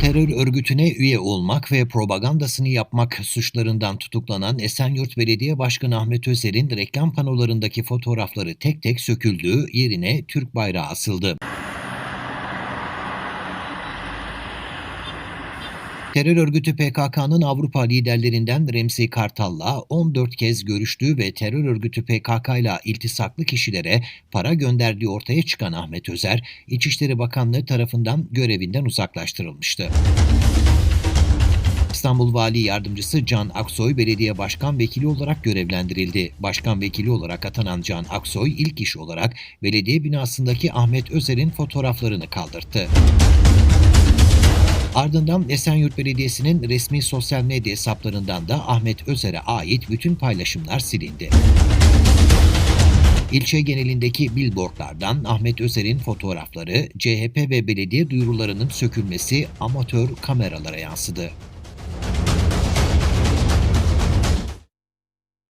Terör örgütüne üye olmak ve propagandasını yapmak suçlarından tutuklanan Esenyurt Belediye Başkanı Ahmet Özer'in reklam panolarındaki fotoğrafları tek tek söküldü, yerine Türk bayrağı asıldı. Terör örgütü PKK'nın Avrupa liderlerinden Remzi Kartal'la 14 kez görüştüğü ve terör örgütü PKK ile iltisaklı kişilere para gönderdiği ortaya çıkan Ahmet Özer, İçişleri Bakanlığı tarafından görevinden uzaklaştırılmıştı. İstanbul Vali Yardımcısı Can Aksoy belediye başkan vekili olarak görevlendirildi. Başkan vekili olarak atanan Can Aksoy ilk iş olarak belediye binasındaki Ahmet Özer'in fotoğraflarını kaldırdı. Ardından Esenyurt Belediyesi'nin resmi sosyal medya hesaplarından da Ahmet Özer'e ait bütün paylaşımlar silindi. İlçe genelindeki billboardlardan Ahmet Özer'in fotoğrafları, CHP ve belediye duyurularının sökülmesi amatör kameralara yansıdı.